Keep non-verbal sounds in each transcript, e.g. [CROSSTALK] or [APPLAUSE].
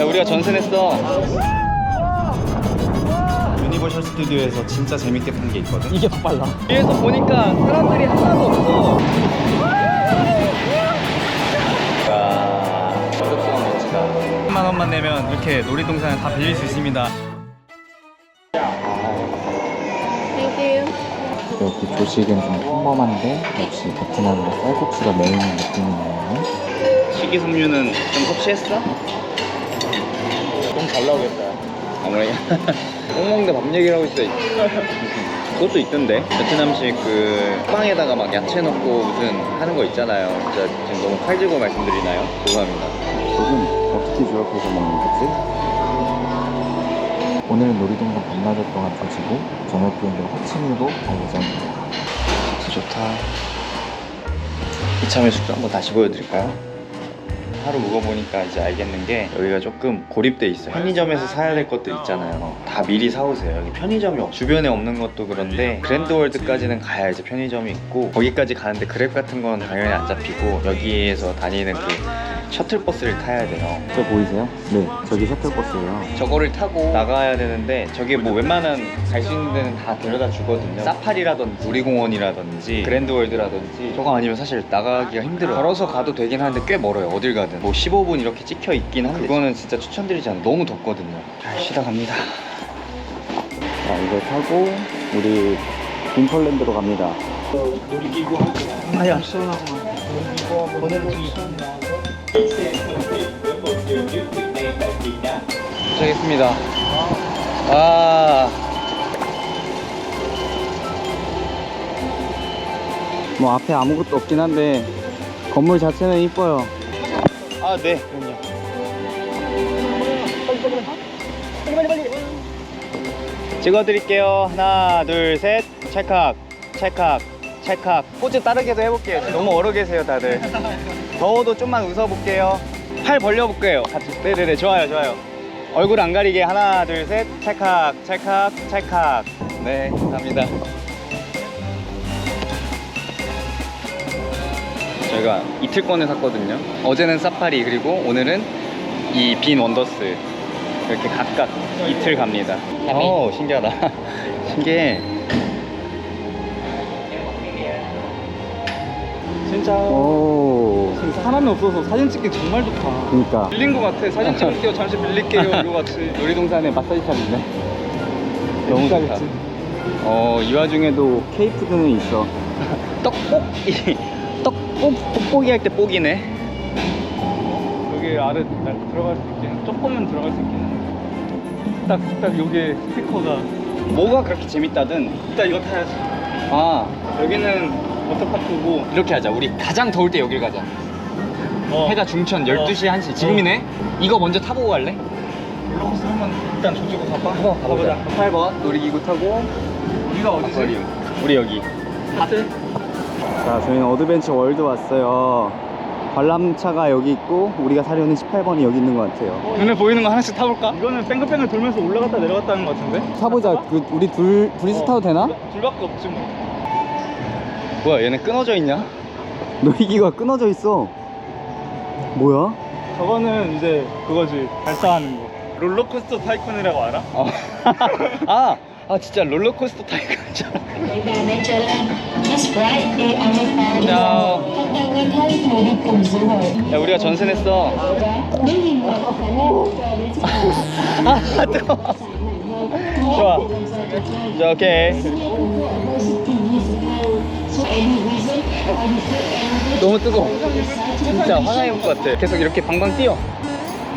야, 우리가 전승했어. 유니버셜 스튜디오에서 진짜 재밌게 탄게 있거든. 이게 더 빨라. 위에서 보니까 사람들이 하나도 없어. 와, 어렵다, 멋지다. 10만 원만 내면 이렇게 놀이동산을 다 빌릴 수 있습니다. 여기 조식은 좀 평범한데 역시 베트남의 쌀국수가 메인인 느낌이네요. 식이섬유는 좀 섭취했어? 잘 나오겠다. 아무래도 똥 [LAUGHS] 먹는데 밥 얘기를 하고 있어. 그것도 있던데 베트남식 그 빵에다가 막 야채 넣고 무슨 하는 거 있잖아요. 진짜 지금 너무 칼지고 말씀드리나요? 죄송합니다. 조금 어떻게 조합해서 먹는 거지? 오늘은 놀이동산 반나절 동안 조지고 저녁 비행기로 호치민으로 갈 예정입니다. 진짜 좋다. 이참에 숙소 한번 다시 보여드릴까요? 하루 묵어보니까 이제 알겠는 게 여기가 조금 고립돼 있어요. 편의점에서 사야 될 것들 있잖아요. 다 미리 사오세요. 여기 편의점이 없- 주변에 없는 것도 그런데 그랜드월드까지는 가야 이제 편의점이 있고 거기까지 가는데 그랩 같은 건 당연히 안 잡히고 여기에서 다니는 그 셔틀버스를 타야 돼요. 저 보이세요? 네, 저기 셔틀버스예요. 저거를 타고 나가야 되는데 저게 뭐 웬만한 갈 수 있는 데는 다 데려다 주거든요. 사파리라든지 놀이공원이라든지 그랜드월드라든지 저거 아니면 사실 나가기가 힘들어요. 걸어서 가도 되긴 하는데 꽤 멀어요 어딜 가든. 뭐 15분 이렇게 찍혀 있긴 한데 그거는 진짜 추천드리지 않아요. 너무 덥거든요. 잘 쉬다 갑니다. 자, 이거 타고 우리 빈펄랜드로 갑니다. 도착했습니다 아 뭐 앞에 아무것도 없긴 한데 건물 자체는 이뻐요. 아, 네. 그럼요. 찍어 드릴게요. 하나, 둘, 셋. 찰칵, 찰칵, 찰칵. 포즈 따르게도 해 볼게요. 지금 너무 얼어 계세요, 다들. 더워도 좀만 웃어 볼게요. 팔 벌려 볼게요. 같이. 네 네 네, 좋아요, 좋아요. 얼굴 안 가리게 하나, 둘, 셋. 찰칵, 찰칵, 찰칵. 네, 감사합니다. 저희가 이틀권을 샀거든요. 어제는 사파리 그리고 오늘은 이 빈 원더스 이렇게 각각 이틀 갑니다. 오 신기하다. [LAUGHS] 신기해. 진짜 오, 사람이 없어서 사진 찍기 정말 좋다. 그러니까 빌린 거 같아. 사진 찍을게요. 잠시 빌릴게요. [LAUGHS] 이거 같이. 놀이동산에 마사지샵 있네. 너무 좋다. 어, 이 와중에도 K푸드는 있어. 떡볶이 떡볶 떡볶이 할 때 뽀기네. 여기 아래 나 들어갈 수 있긴. 조금은 들어갈 수 있긴. 한데. 딱, 딱 여기 스티커가. 뭐가 그렇게 재밌다든. 일단 이거 타야지. 아 여기는 워터파크고. 이렇게 하자. 우리 가장 더울 때 여길 가자. 어. 해가 중천 12시 1시 지금이네. 이거 먼저 타보고 갈래? 롤러코스터 한번 일단 조지고 가봐. 한번 가보자. 8번 놀이기구 타고 우리가 어디지? 아쿠아리움. 우리 여기. 하트? 자, 저희는 어드벤처 월드 왔어요. 관람차가 여기 있고 우리가 사려는 18번이 여기 있는 것 같아요. 눈에 보이는 거 하나씩 타볼까? 이거는 뺑글뺑글 돌면서 올라갔다 내려갔다 하는 것 같은데? 타보자. 그 우리 둘 둘이서 타도 되나? 둘밖에 없지 뭐. 뭐야 얘네 끊어져 있냐? 놀이기구가 끊어져 있어. 뭐야? 저거는 이제 그거지. 발사하는 거. 롤러코스터 타이쿤이라고 알아? 어. 아, 아 진짜 롤러코스터 hội 야 우리가 sức khỏe 아 뜨거. 좋아. 자 오케이. 너무 뜨거. 진짜 화나는 것 같아. 계속 이렇게 방방 뛰어.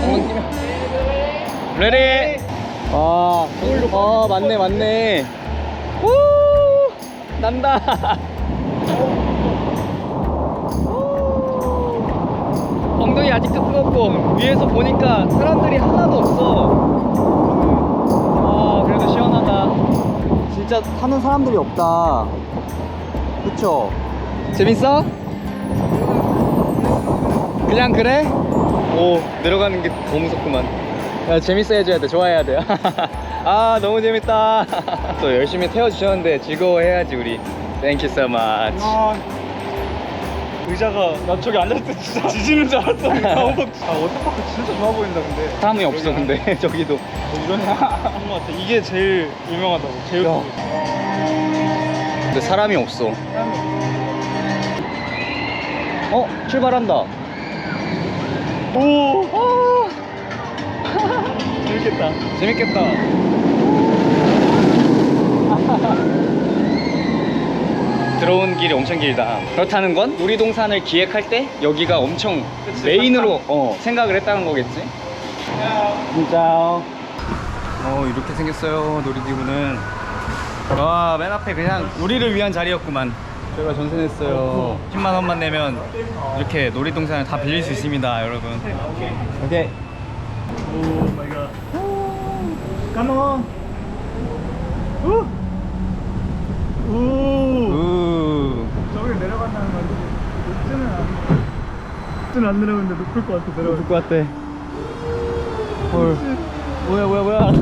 방방 뛰면. 레디. 아, 아 맞네 맞네. 우 난다. 엉덩이 아직도 뜨겁고 위에서 보니까 사람들이 하나도 없어. 아 그래도 시원하다. 진짜 타는 사람들이 없다. 그쵸? 재밌어? 그냥 그래? 오 내려가는 게더 무섭구만 야 재밌어 해줘야 돼 좋아해야 돼아 [LAUGHS] 너무 재밌다 [LAUGHS] 또 열심히 태워주셨는데 즐거워해야지 우리 Thank you so much 아, 의자가 나 저기 앉았을 때 진짜 [LAUGHS] 지지는 줄 알았어. 아 워터파크 진짜 좋아 보인다 근데. 사람이 없어 근데 저기도 뭐 이런 한것 같아. 이게 제일 유명하다고. 제일 야. 근데 사람이 없어. 어 출발한다. 오. 재밌겠다. 재밌겠다. 들어온 길이 엄청 길다. 그렇다는 건 놀이동산을 기획할 때 여기가 엄청 메인으로 [LAUGHS] 어, 생각을 했다는 거겠지? 진짜 어 이렇게 생겼어요 놀이기구는 와 맨 앞에 그냥 우리를 위한 자리였구만 저희가 전세 냈어요 10만 원만 내면 이렇게 놀이동산을 다 빌릴 수 있습니다 여러분 오케이 오 마이 갓. 깜온. 우. 우. 우 저기 내려간다는 건데 높지는 않아. 높지는 안 내려오는데 높을 것 같아 내려갈 것 같아 헐 뭐야 뭐야 뭐야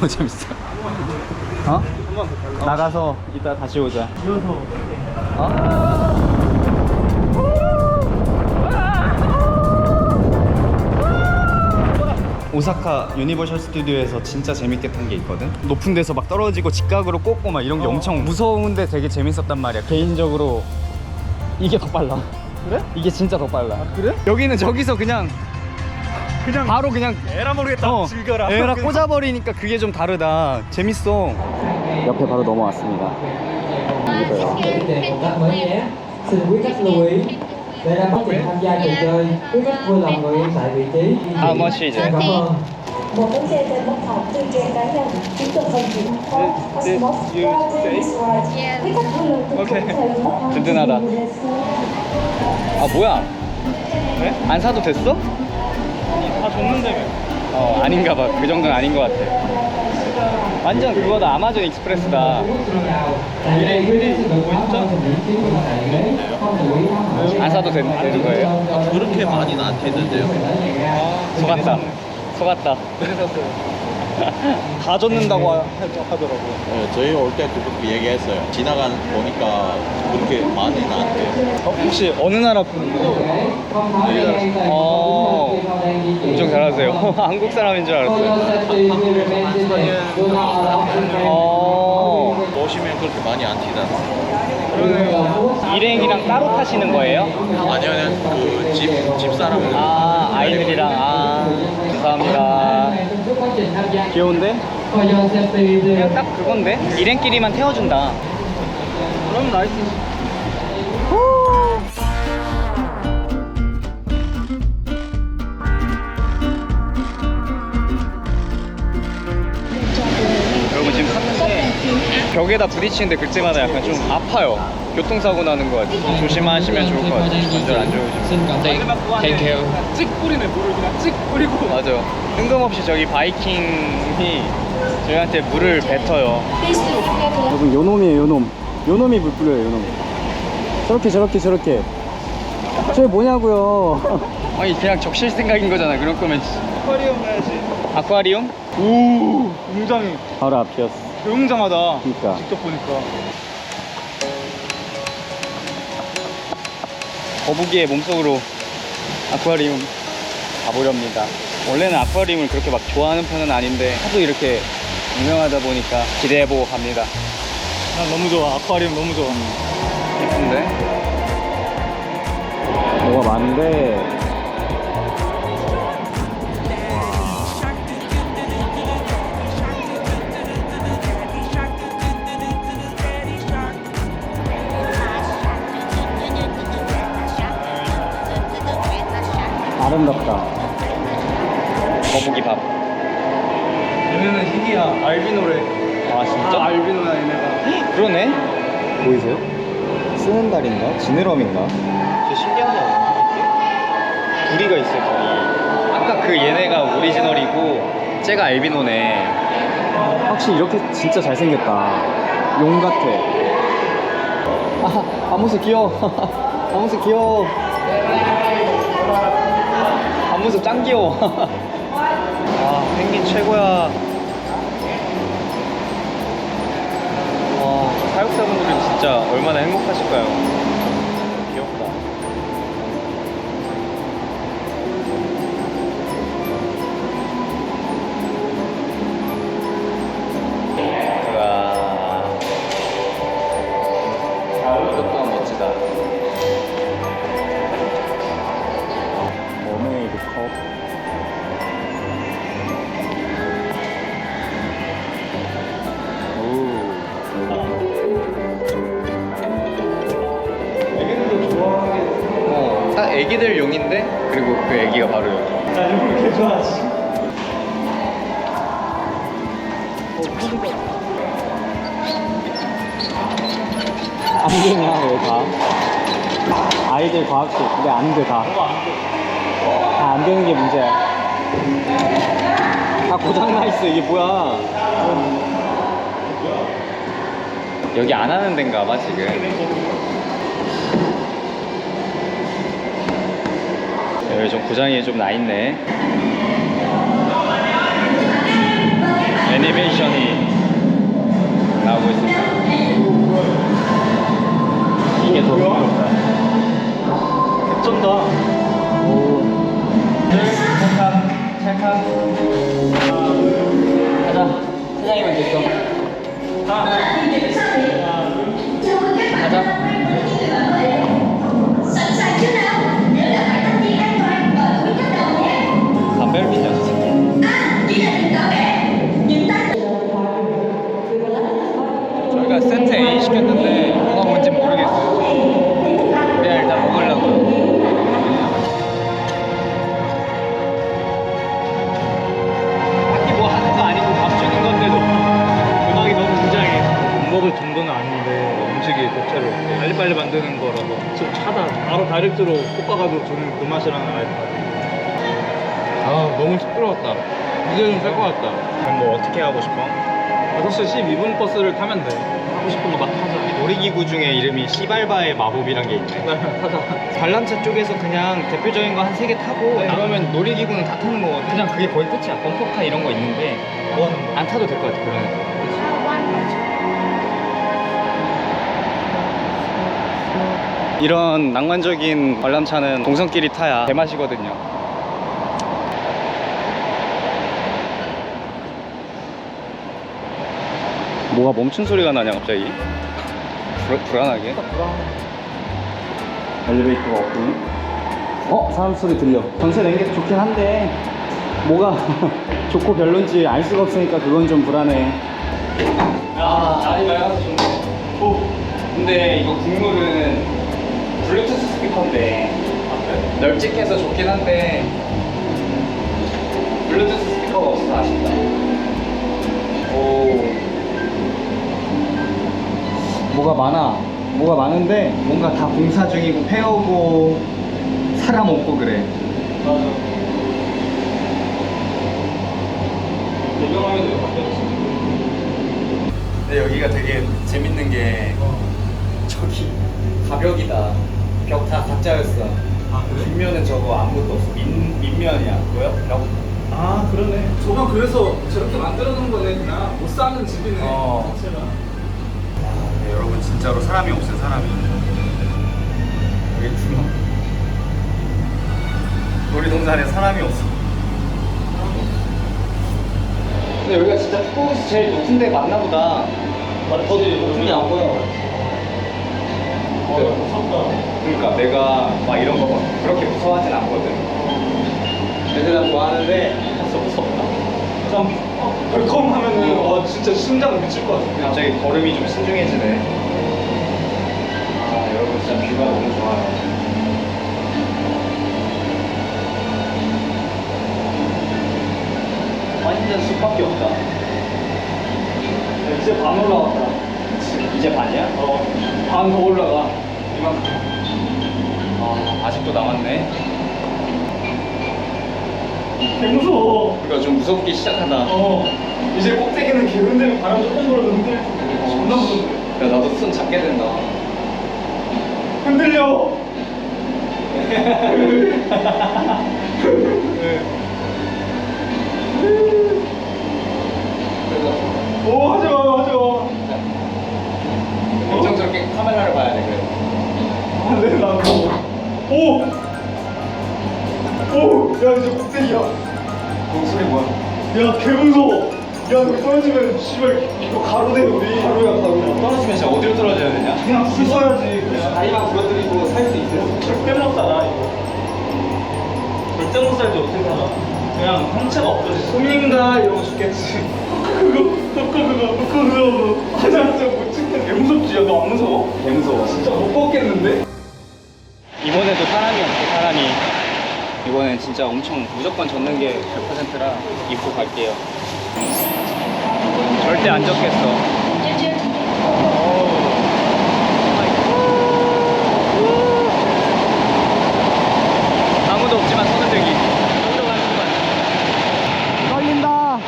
너무 재밌어 어? 나가서 이따 다시 오자 어? 오사카 유니버셜 스튜디오에서 진짜 재밌게 탄 게 있거든 높은 데서 막 떨어지고 직각으로 꽂고 막 이런 게 어. 엄청 무서운데 되게 재밌었단 말이야 개인적으로 이게 더 빨라 그래? 이게 진짜 더 빨라 아 그래? 여기는 저기서 그냥 그냥 바로 그냥 에라 모르겠다. 어, 즐겨라. 에라 그냥. 꽂아버리니까 그게 좀 다르다 재밌어 옆에 바로 넘어왔습니다. tham gia trò chơi vui lòng tại vị trí How much is it? Một tấm xe trên bất học trên trang cá nhân chúng tôi không Cosmos Okay. theo luật pháp 든든하다. 아 뭐야 네? 안 사도 됐어? 어 아닌가 봐 그 정도는 아닌 것 같아 완전 그거다 아마존 익스프레스다 안 사도 되는, 되는 거예요? 그렇게 많이는 안 되는데요. 속았다 속았다 [LAUGHS] 다 줬는다고 하- 하더라고. 네, 저희 올 때 그렇게 얘기했어요. 지나간 보니까 그렇게 많이는 안 돼요. 어, 혹시 어느 나라 분? không nói với an toàn 어, 엄청 잘하세요 [LAUGHS] 한국 사람인 줄 알았어요 어 보시면 그렇게 많이 안 튀잖아요. 일행이랑 따로 타시는 거예요? 아니면 그 집, 집사람들. 아 아이들이랑 아 감사합니다 귀여운데? 그냥 딱 그건데? 일행끼리만 태워준다 그럼 나이스. 벽에다 부딪히는데 그때마다 약간 좀 아파요 교통사고 나는 것 같아요 좀 조심하시면 좋을 것 같아요 완전 안 좋으시면 thank you 찍 뿌리네 물을 그냥 찍 뿌리고. 맞아요 뜬금없이 저기 바이킹이 저희한테 물을 뱉어요 여러분 요놈이에요 요놈. 요놈이 물 뿌려요 요놈. 저렇게 저렇게 저렇게. 저게 뭐냐고요. [LAUGHS] 아니 그냥 적실 생각인 거잖아 그럴 거면 아쿠아리움 가야지. 아쿠아리움? 오, 웅장해. 바로 앞이었어. 웅장하다. 그러니까. 직접 보니까. 거북이의 몸속으로 아쿠아리움 가보렵니다 원래는 아쿠아리움을 그렇게 막 좋아하는 편은 아닌데 하도 이렇게 유명하다 보니까 기대해보고 갑니다 난 너무 좋아. 아쿠아리움 너무 좋아. 예쁜데? 뭐가 많은데. 지느러미인가? 진짜 신기하지 않아? 이게? 구리가 있어 구리 아까 그 얘네가 오리지널이고 쟤가 알비노네 확실히 이렇게 진짜 잘생겼다. 용 같아. 아, 앞모습 귀여워. [LAUGHS] 앞모습 귀여워. 앞모습 짱 귀여워 [LAUGHS] 아 펭귄 최고야 와 사육사분들은 진짜 얼마나 행복하실까요 근데 안 돼, 다. 다 안 되는 게 문제야. 다 고장나 있어, 이게 뭐야. 여기 안 하는 데인가 봐 지금 여기 좀 고장이 좀 나 있네 애니메이션이 나오고 있습니다 이게 더 부끄럽다 개쩐다. 찰칵 찰칵. 가자 사장님은 됐어 가자 하고 싶어? 5시 12분 버스를 타면 돼. 하고 싶은 거 막 하자. 놀이기구 중에 이름이 시발바의 마법이란 게 있네 하자. 관람차 쪽에서 그냥 대표적인 거 한 세 개 타고 네. 그러면 놀이기구는 다 타는 거거든 그냥 그게 거의 끝이야 범퍼카 이런 거 있는데 뭐 하는 거? 안 타도 될 것 같아 그러면 이런 낭만적인 관람차는 동성끼리 타야 제맛이거든요 뭐가 멈춘 소리가 나냐 갑자기 불, 불안하게 엘리베이터가 없군. 어? 사람 소리 들려. 전세 낸 게 좋긴 한데, 뭐가 [LAUGHS] 좋고 별론지 알 수가 없으니까 그건 좀 불안해. 야, 날이 맑아서 좋네. 오. 근데 이거 국물은 블루투스 스피커인데 널찍 해서 좋긴 한데 블루투스 스피커가 없어서 아쉽다. 오. 뭐가 많아. 뭐가 많은데, 뭔가 다 공사 중이고 폐허고 사람 없고 그래. 조경화면도 바뀌었지. 근데 여기가 되게 재밌는 게 저기 가벽이다. 벽 다 가짜였어. 아 그래? 뒷면은 저거 아무것도 없어. 민, 민면이야. 뭐야? 벽. 아 그러네. 저건 그래서 저렇게 만들어 놓은 거네 그냥 못 사는 집이네. 어. 자체가. 네, 여러분 진짜로 사람이 없어요 사람이. 여기 주먹 놀이동산에 사람이 없어. 근데 여기가 진짜 푸꾸에서 제일 높은 데 맞나 보다. 더 높은 게안 보여. 어 무섭다. 그러니까 내가 막 이런 거 막 그렇게 무서워하진 않거든. 애들 다 좋아하는데 진짜 무섭다. 좀 어, 덜컹 하면은 와 진짜 심장 미칠 것 같아. 갑자기 걸음이 좀 신중해지네. 아, 여러분 진짜 뷰가 너무 좋아요. 완전 숲밖에 없다. 반 올라왔다. 이제 반이야? 어, 반 더 올라가. 이만큼. 아, 아직도 남았네. 개 무서워. 그러니까 좀 무섭기 시작하다. 어, 이제 꼭대기는 개 흔들고 바람 조금 불어도 흔들. 존나 무서운데. 야 나도 손 잡게 된다. 흔들려. 오, 하지 마, 하지 마. 엄청 저렇게 카메라를 봐야 돼 그래. 안 돼, 나 무서워. 오! 오! 야, 이제 꼭대기야. 그 소리 뭐야? 야, 개 무서워. 야, 너 떨어지면, 씨발, 이거 가로돼, 우리. 가로야, 가로. 떨어지면 진짜 어디로 떨어져야 되냐? 그냥 불 써야지. 다리만 부러뜨리고 살 수 있어. 절대 못 살아, 이거. 절대 못 살지, 어떻게 살아. 그냥 상체가 없어지. 숨인가? 이러고 죽겠지. 그거, 그거, 그거, 그거, 그거. 아, 나 진짜 못 찍겠네. 개 무섭지? 야, 너 안 무서워? 개 무서워. 진짜 못 걷겠는데? 이번에도 사람이 없어 사람이. 이번엔 진짜 엄청 무조건 젖는 게 100%라 입고 갈게요. 절대 안 젖겠어. 아무도 없지만 손을 들기. 들어가는 순간. 떨린다.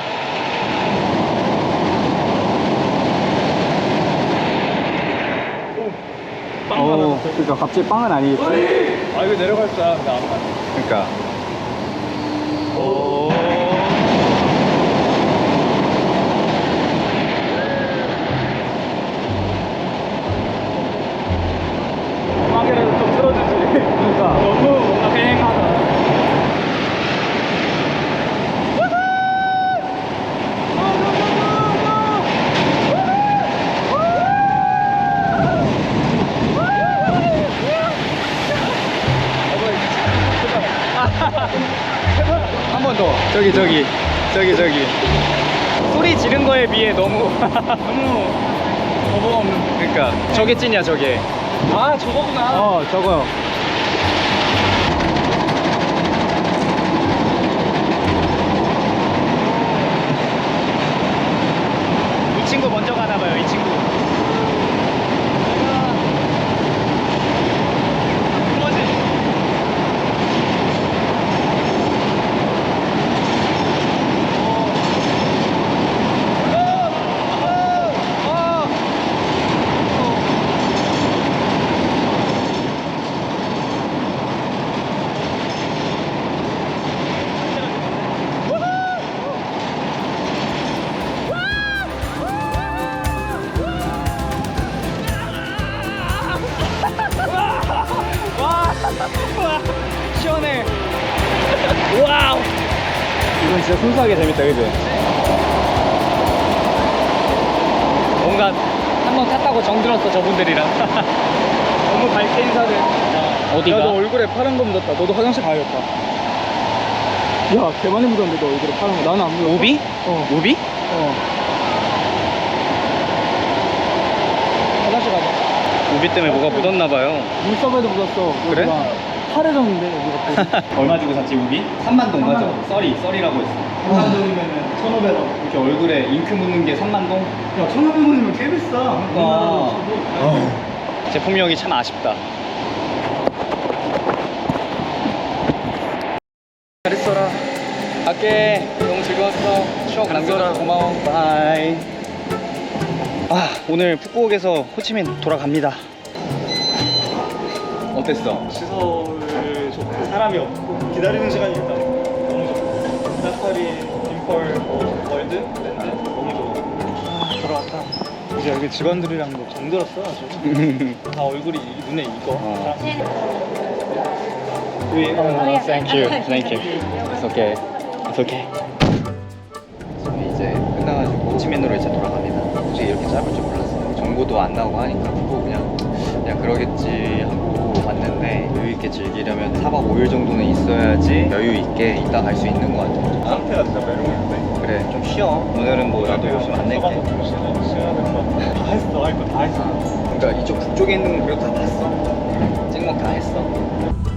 어, 그러니까 갑자기 빵은 아니겠지? 아 이거 내려갈 줄 알았는데 안 가. 그러니까. 음 저기 저기 저기 저기. 소리 지른 거에 비해 너무 [LAUGHS] 너무 어버 없는. 그러니까 저게 찐이야 저게. 아 저거구나. 어, 저거 순수하게 재밌다, 그지? 뭔가 한 번 탔다고 정들었어, 저분들이랑. [LAUGHS] 너무 밝게 인사를. 어디가? 야 너 얼굴에 파란 거 묻었다. 너도 화장실 가야겠다. 야, 개 많이 묻었는데 너 얼굴에 파란 거. 나는 안 묻었어. 우비? 어. 우비? 어. 화장실 가자. 우비 때문에 뭐가 묻었나봐요. 눈썹에도 묻었어. 그래? 파래졌는데 여기가 또. [LAUGHS] 얼마 주고 샀지, 우비? 3만 동 맞아. 써리, 써리라고 했어. 3만 동이면은 1,500원. 이렇게 얼굴에 잉크 묻는 게 3만 동? 야, 1,500원이면 꽤 비싸. 그러니까. 제품력이 참 아쉽다. 잘했어라. 갈게. 너무 즐거웠어. 추억 남겨줘서 고마워. 바이. 아, 오늘 푸꾸옥에서 호치민 돌아갑니다. 어땠어? 시설 좋고 사람이 없고 기다리는 시간이 너무 사파리, dim펄, 뭐, 월드, 랜드 너무 좋아. 돌아왔다. 이제 여기 직원들이랑도 정들었어 아주. 다 얼굴이 이- 눈에 익어. 어. 우리 어, thank you, thank you. It's okay, it's okay. 저희 이제 끝나가지고 호치민으로 이제 돌아갑니다. 솔직히 이렇게 짧을 줄 몰랐어요. 정보도 안 나오고 하니까 푸꾸 그냥 그냥 그러겠지 하고 왔는데 여유 있게 즐기려면 4박 5일 정도는 있어야지 여유 있게 이따 갈 수 있는 것 같아. 상태가 진짜 매력인데. 그래 좀 쉬어. 오늘은 뭐 나도 욕심 안 낼게. 다 했어, 할거다 했어. 그러니까 이쪽 북쪽에 있는 거 그래도 다 봤어. 찍은 거다 했어.